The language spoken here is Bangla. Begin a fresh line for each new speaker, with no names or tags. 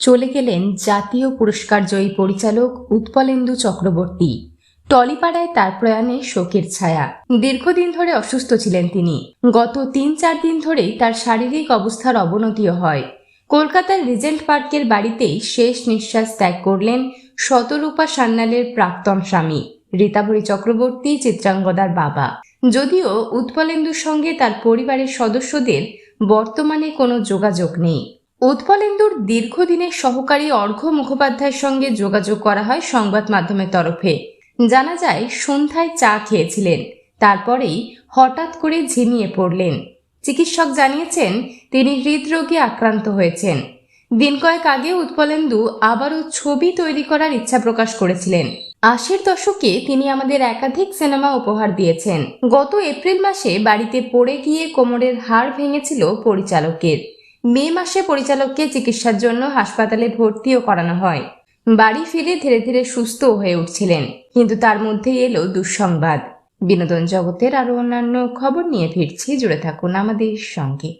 চলে গেলেন জাতীয় পুরস্কার জয়ী পরিচালক উৎপলেন্দু চক্রবর্তী। টলিপাড়ায় তার প্রয়াণে শোকের ছায়া। দীর্ঘদিন ধরে অসুস্থ ছিলেন তিনি। গত তিন চার দিন ধরেই তার শারীরিক অবস্থার অবনতিও হয়। কলকাতার রিজেন্ট পার্কের বাড়িতেই শেষ নিঃশ্বাস ত্যাগ করলেন শতরূপা সান্যালের প্রাক্তন স্বামী, রীতাভরী চক্রবর্তী, চিত্রাঙ্গদার বাবা। যদিও উৎপলেন্দুর সঙ্গে তার পরিবারের সদস্যদের বর্তমানে কোনো যোগাযোগ নেই। উৎপলেন্দুর দীর্ঘদিনের সহকারী অর্ঘ্য মুখোপাধ্যায়ের সঙ্গে যোগাযোগ করা হয় সংবাদ মাধ্যমের তরফে। জানা যায়, সন্ধ্যায় চা খেয়েছিলেন। তারপরেই হঠাৎ করে ঝিমিয়ে পড়লেন। চিকিৎসক জানিয়েছেন, তিনি হৃদরোগে আক্রান্ত হয়েছেন। দিন কয়েক আগে উৎপলেন্দু আবারও ছবি তৈরি করার ইচ্ছা প্রকাশ করেছিলেন। আশির দশকে তিনি আমাদের একাধিক সিনেমা উপহার দিয়েছেন। গত এপ্রিল মাসে বাড়িতে পড়ে গিয়ে কোমরের হাড় ভেঙেছিল পরিচালকের। মে মাসে পরিচালককে চিকিৎসার জন্য হাসপাতালে ভর্তিও করানো হয়। বাড়ি ফিরে ধীরে ধীরে সুস্থ হয়ে উঠছিলেন, কিন্তু তার মধ্যেই এলো দুঃসংবাদ। বিনোদন জগতের আরও অন্যান্য খবর নিয়ে ফিরছি, জুড়ে থাকুন আমাদের সঙ্গে।